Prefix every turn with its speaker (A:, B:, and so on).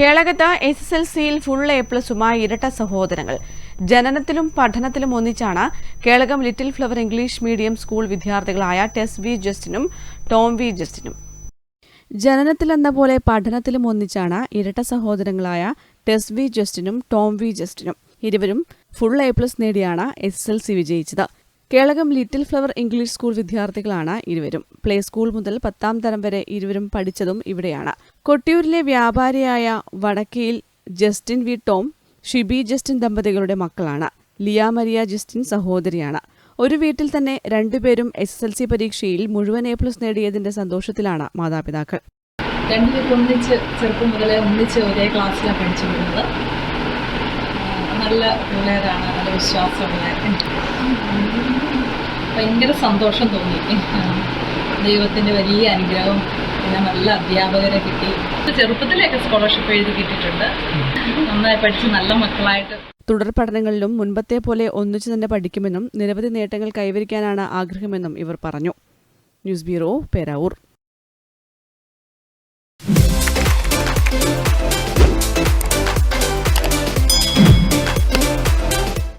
A: കേളകത്ത് S S L സിയിൽ full A പ്ലസുമായി ഇരട്ട സഹോദരങ്ങൾ. ജനനത്തിലും പഠനത്തിലും ഒന്നിച്ചാണ് Kelakam little flower English medium school വിദ്യാർത്ഥികളായ ടെസ് വി ജസ്റ്റിനും ടോം വി ജസ്റ്റിനും. ജനനത്തിലെന്ന പോലെ പഠനത്തിലും ഒന്നിച്ചാണ് ഇരട്ട സഹോദരങ്ങളായ ടെസ് വി ജസ്റ്റിനും ടോം വി ജസ്റ്റിനും. ഇരുവരും ഫുൾ എ പ്ലസ് നേടിയാണ് എസ് എസ് എൽ സി വിജയിച്ചത്. Kelakam little flower English school വിദ്യാർത്ഥികളാണ് ഇരുവരും. പ്ലേ സ്കൂൾ മുതൽ പത്താം തരം വരെ ഇരുവരും പഠിച്ചതും ഇവിടെയാണ്. കൊട്ടിയൂരിലെ വ്യാപാരിയായ Vadakkayil Justin V. Tom Shibi Justin ദമ്പതികളുടെ മക്കളാണ്. ലിയ മരിയ ജസ്റ്റിൻ സഹോദരിയാണ്. ഒരു വീട്ടിൽ തന്നെ രണ്ടുപേരും എസ് എസ് എൽ സി പരീക്ഷയിൽ മുഴുവൻ എ പ്ലസ് നേടിയതിന്റെ സന്തോഷത്തിലാണ് മാതാപിതാക്കൾ.
B: രണ്ടുപേരും ഒന്നിച്ച് ചെറുപ്പം മുതലേ ഒന്നിച്ച് ഒരേ ക്ലാസ്സിലാണ് പഠിച്ചിരുന്നത് നല്ല പിള്ളേരാണ് നല്ല വിശ്വാസമുള്ള ഭയങ്കര സന്തോഷം തോന്നി. ദൈവത്തിന്റെ വലിയ അനുഗ്രഹം പിന്നെ നല്ല അധ്യാപകരെ കിട്ടി. ചെറുപ്പത്തിലേക്ക് സ്കോളർഷിപ്പ് എഴുതി കിട്ടിയിട്ടുണ്ട്. നന്നായി പഠിച്ച് നല്ല മക്കളായിട്ട്.
A: തുടർ പഠനങ്ങളിലും മുൻപത്തെ പോലെ ഒന്നിച്ചു തന്നെ പഠിക്കുമെന്നും നിരവധി നേട്ടങ്ങൾ കൈവരിക്കാനാണ് ആഗ്രഹമെന്നും ഇവർ പറഞ്ഞു. News bureau Peravoor.